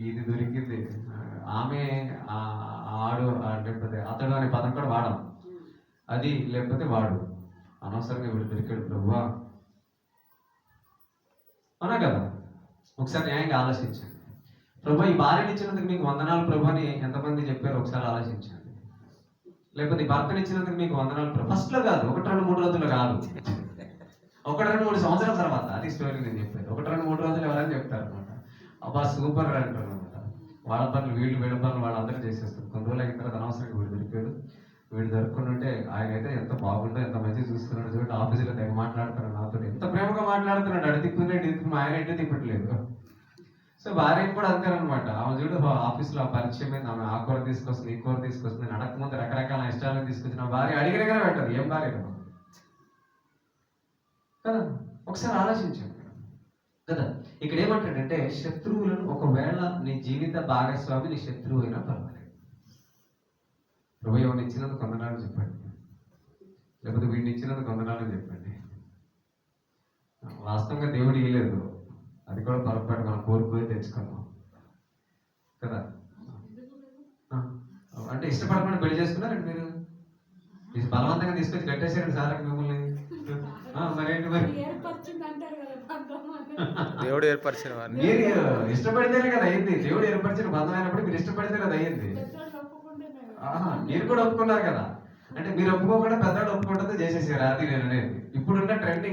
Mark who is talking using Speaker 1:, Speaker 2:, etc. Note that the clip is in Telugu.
Speaker 1: ఇది దొరికింది. ఆమె ఆ- ఆడు లేకపోతే అతడు అనే పదం కూడా వాడం అది లేకపోతే వాడు. అనవసరంగా వీడు దొరికాడు. ప్రభువా అవునా కదా? ఒకసారి న్యాయంగా ఆలోచించండి. ప్రభు ఈ భార్యని ఇచ్చినందుకు మీకు వందనాలు. ప్రభు అని ఎంతమంది చెప్పారు ఒకసారి ఆలోచించండి. లేకపోతే భర్తని ఇచ్చినందుకు మీకు వందనాలు. ప్రభు ఫస్ట్లో కాదు ఒకటి రెండు మూడు రోజులు కాదు. ఒకటి రెండు మూడు సంవత్సరాల తర్వాత. అది స్టోరీ నేను చెప్పేది. ఒకటి రెండు మూడు రోజులు ఎవరైనా చెప్పారు అబ్బా సూపర్ అంటారు అనమాట వాళ్ళ పనులు వీళ్ళు వీళ్ళ పనులు వాళ్ళందరూ చేసేస్తారు. కొన్ని రోజులు అయిన తర్వాత అనవసరంగా వీడు దొరికాడు. వీడు దొరుకుంటుంటే ఆయన అయితే ఎంత బాగుందో ఎంత మంచిగా చూస్తున్నాడు చూడండి ఆఫీసులో తెగ మాట్లాడుతున్నాడు నాతో. ఎంత ప్రేమగా మాట్లాడుతున్నాడు అడి తిప్పునే తిప్పు ఆయన అయితే తిప్పట్లేదు. సో భార్య కూడా అంతేనమాట ఆమె చూడు ఆఫీస్లో ఆ పరిచయం అయింది ఆమె ఆ కూర తీసుకొస్తుంది ఈ కూర తీసుకొస్తుంది నేను అడగకముందు రకరకాల ఇష్టాలను తీసుకొచ్చిన భార్య అడిగి దగ్గర పెట్టారు. ఏం భార్య కదా కదా? ఒకసారి ఆలోచించండి. కదా? ఇక్కడ ఏమంటాడంటే శత్రువులను ఒకవేళ నీ జీవిత భాగస్వామి నీ శత్రువు అయినా పర్వాలేదు. ప్రభు ఎవరిని ఇచ్చినందుకు కొందనాలు చెప్పండి. లేకపోతే వీడిని ఇచ్చినందుకు కొందనాలు చెప్పండి. వాస్తవంగా దేవుడు ఇవ్వలేదు అది కూడా పొరపాటు మనం కోరుకుని తెచ్చుకున్నాం. కదా? అంటే ఇష్టపడకుండా పెళ్ళి చేసుకున్నారండి మీరు? బలవంతంగా తీసుకొచ్చి కట్టేశారండి సార్ మిమ్మల్ని. మరేంటి మరి
Speaker 2: ఏర్పరిచింది అంటారు కదా బంధం
Speaker 3: దేవుడు ఏర్పరిచిన వారిని.
Speaker 1: మీరు ఇష్టపడితేనే కదా అయింది. దేవుడు ఏర్పరిచిన బంధం అయినప్పుడు మీరు ఇష్టపడితే కదా. ఆహా, మీరు కూడా ఒప్పుకున్నారు కదా. అంటే మీరు ఒప్పుకోకుండా పెద్దవాడు ఒప్పుకుంటే చేసేసారు? అది నేను అనేది.